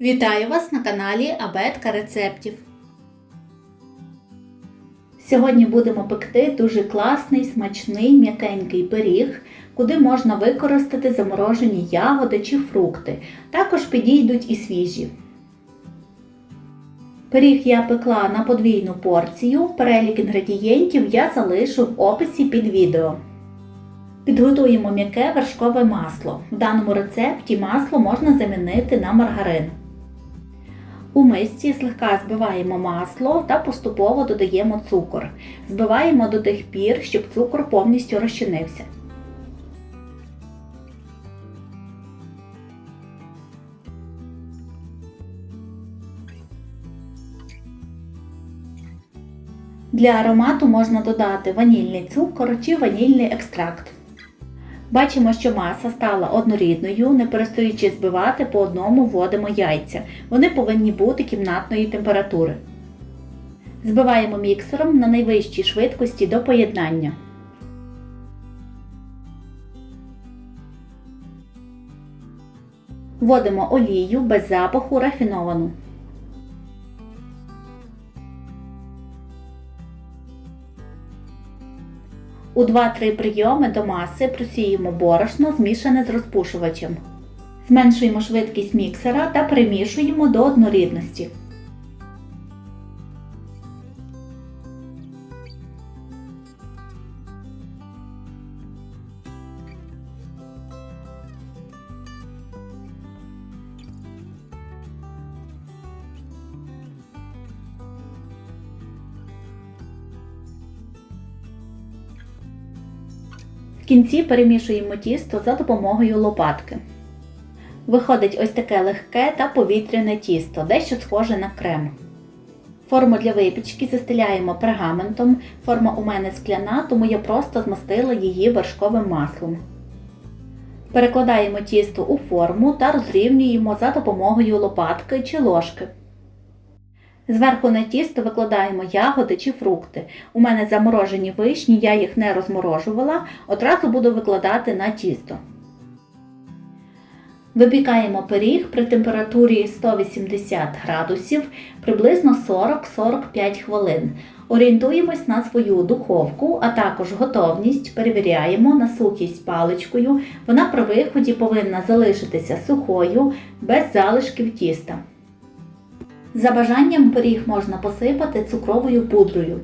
Вітаю вас на каналі Абетка рецептів. Сьогодні будемо пекти дуже класний, смачний, м'якенький пиріг, куди можна використати заморожені ягоди чи фрукти. Також підійдуть і свіжі. Пиріг я пекла на подвійну порцію. Перелік інгредієнтів я залишу в описі під відео. Підготуємо м'яке вершкове масло. В даному рецепті масло можна замінити на маргарин. У мисці злегка збиваємо масло та поступово додаємо цукор. Збиваємо до тих пір, щоб цукор повністю розчинився. Для аромату можна додати ванільний цукор чи ванільний екстракт. Бачимо, що маса стала однорідною, не перестаючи збивати по одному вводимо яйця. Вони повинні бути кімнатної температури. Збиваємо міксером на найвищій швидкості до поєднання. Вводимо олію без запаху рафіновану. У 2-3 прийоми до маси просіємо борошно, змішане з розпушувачем. Зменшуємо швидкість міксера та перемішуємо до однорідності. В кінці перемішуємо тісто за допомогою лопатки. Виходить ось таке легке та повітряне тісто, дещо схоже на крем. Форму для випічки застеляємо пергаментом. Форма у мене скляна, тому я просто змастила її вершковим маслом. Перекладаємо тісто у форму та розрівнюємо за допомогою лопатки чи ложки. Зверху на тісто викладаємо ягоди чи фрукти. У мене заморожені вишні, я їх не розморожувала, одразу буду викладати на тісто. Випікаємо пиріг при температурі 180 градусів приблизно 40-45 хвилин. Орієнтуємось на свою духовку, а також готовність перевіряємо на сухість паличкою. Вона при виході повинна залишитися сухою, без залишків тіста. За бажанням пиріг можна посипати цукровою пудрою.